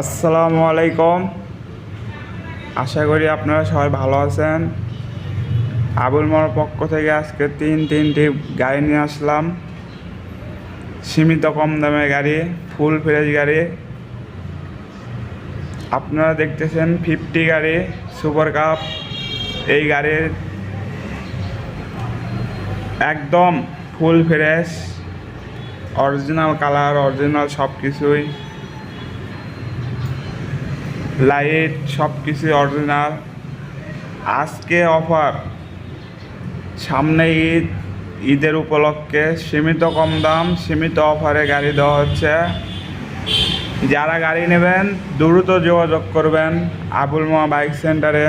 আসসালামু আলাইকুম। আশা করি আপনারা সবাই ভালো আছেন। আবুল মোর পক্ষ থেকে আজকে তিন তিনটি গাড়ি নিয়ে আসলাম। সীমিত কম দামে গাড়ি ফুল ফ্রেশ গাড়ি। আপনারা দেখতেছেন ফিফটি গাড়ি সুপার কাপ এই গাড়ির একদম full fresh original colour original সব কিছুই লাইট সব কিছু অরিজিনাল আজকে অফার সামনে ঈদ, ঈদের উপলক্ষে সীমিত কম দাম, সীমিত অফারে গাড়ি দেওয়া হচ্ছে। যারা গাড়ি নেবেন, দ্রুত যোগাযোগ করবেন আবুল মোয়া বাইক সেন্টারে।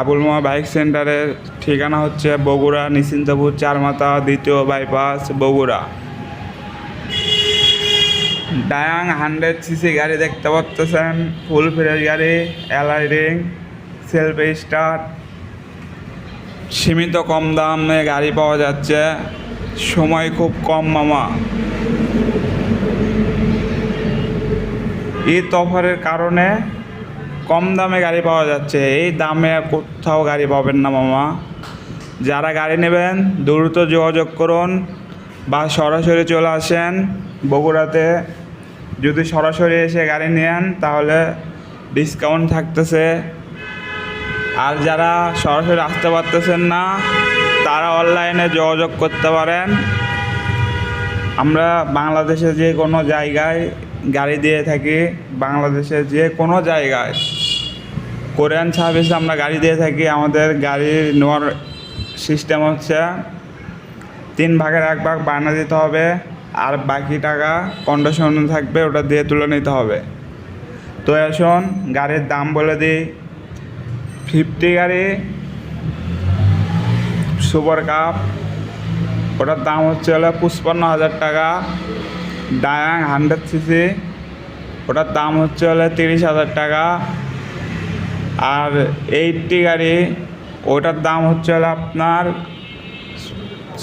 আবুল মোয়া বাইক সেন্টারের ঠিকানা হচ্ছে বগুড়া নিশ্চিন্তপুর চারমাথা দ্বিতীয় bypass Bogura. Dayang hundred CC গাড়ি দেখতে পাচ্ছেন ফুল ফ্রেশ গাড়ি এলআই রিং সেলফ স্টার্ট সীমিত কম দামে গাড়ি পাওয়া যাচ্ছে। সময় খুব কম, মামা। ঈদ অফারের কারণে কম দামে গাড়ি পাওয়া যাচ্ছে। এই দামে কোথাও গাড়ি পাবেন না, মামা। যারা গাড়ি নেবেন, দ্রুত যোগাযোগ করুন। বা সরাসরি চলে আসেন বগুড়াতে। যদি সরাসরি এসে গাড়ি নেন, তাহলে ডিসকাউন্ট থাকতেছে। আর যারা সরাসরি আসতে পারতেছেন না, তারা অনলাইনে যোগাযোগ করতে পারেন। আমরা বাংলাদেশে যে কোনো জায়গায় গাড়ি দিয়ে থাকি। বাংলাদেশে যে কোনো জায়গায়। কোরিয়ান সার্ভিসে আমরা গাড়ি দিয়ে থাকি। আমাদের গাড়ি নেওয়ার সিস্টেম হচ্ছে তিন ভাগের এক ভাগ বায়না দিতে হবে আর বাকি টাকা কন্ডিশন থাকবে, ওটা দিয়ে তুলে নিতে হবে। তো এখন গাড়ির দাম বলে দিই। ফিফটি গাড়ি, সুপার কাপ, ওটার দাম হচ্ছে হলো পঁচপান্ন হাজার টাকা। ডায়াং হান্ড্রেড সিসি, ওটার দাম হচ্ছে হলে তিরিশ হাজার টাকা। আর এইটটি গাড়ি, ওটার দাম হচ্ছে হলো আপনার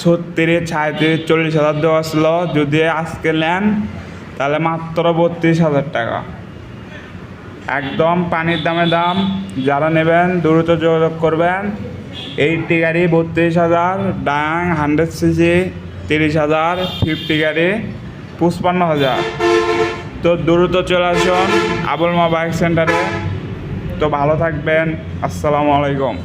ছত্রিশ ছাঁত্রিশ চল্লিশ হাজার দেওয়া ছিল। যদি আজকে নেন, তাহলে মাত্র বত্রিশ হাজার টাকা। একদম পানির দামে দাম। যারা নেবেন, দ্রুত যোগাযোগ করবেন। এইটটি গাড়ি বত্রিশ হাজার ডাং হান্ড্রেড সিসি তিরিশ হাজার, ফিফটি গাড়ি পঁচপান্ন হাজার। তো দ্রুত চলে আসুন আবুল মা বাইক সেন্টারে। তো ভালো থাকবেন। আসসালামু আলাইকুম।